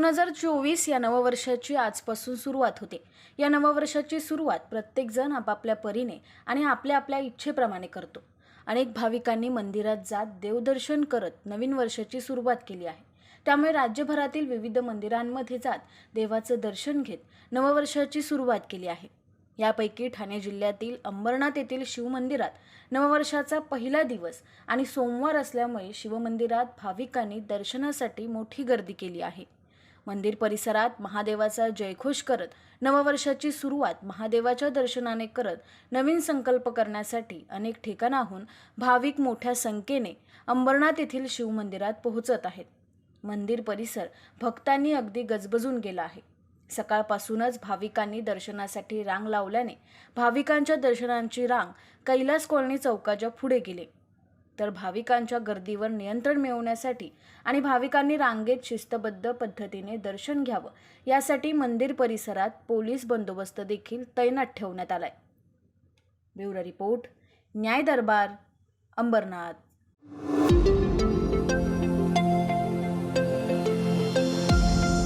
दोन हजार चोवीस या नववर्षाची आजपासून सुरुवात होते. या नववर्षाची सुरुवात प्रत्येकजण आपापल्या परीने आणि आपल्या आपल्या इच्छेप्रमाणे करतो. अनेक भाविकांनी मंदिरात जात देवदर्शन करत नवीन वर्षाची सुरुवात केली आहे. त्यामुळे राज्यभरातील विविध मंदिरांमध्ये जात देवाचं दर्शन घेत नववर्षाची सुरुवात केली आहे. यापैकी ठाणे जिल्ह्यातील अंबरनाथ येथील शिवमंदिरात नववर्षाचा पहिला दिवस आणि सोमवार असल्यामुळे शिवमंदिरात भाविकांनी दर्शनासाठी मोठी गर्दी केली आहे. मंदिर परिसरात महादेवाचा जयघोष करत नववर्षाची सुरुवात महादेवाच्या दर्शनाने करत नवीन संकल्प करण्यासाठी अनेक ठिकाणाहून भाविक मोठ्या संख्येने अंबरनाथ येथील शिवमंदिरात पोहोचत आहेत. मंदिर परिसर भक्तांनी अगदी गजबजून गेला आहे. सकाळपासूनच भाविकांनी दर्शनासाठी रांग लावल्याने भाविकांच्या दर्शनांची रांग कैलास कॉलनी चौकाच्या पुढे गेली. तर भाविकांच्या गर्दीवर नियंत्रण मिळवण्यासाठी आणि भाविकांनी रांगेत शिस्तबद्ध पद्धतीने दर्शन घ्यावं. यासाठी मंदिर परिसरात पोलीस बंदोबस्त देखील तैनात ठेवण्यात आलाय. ब्युरो रिपोर्ट न्याय दरबार अंबरनाथ.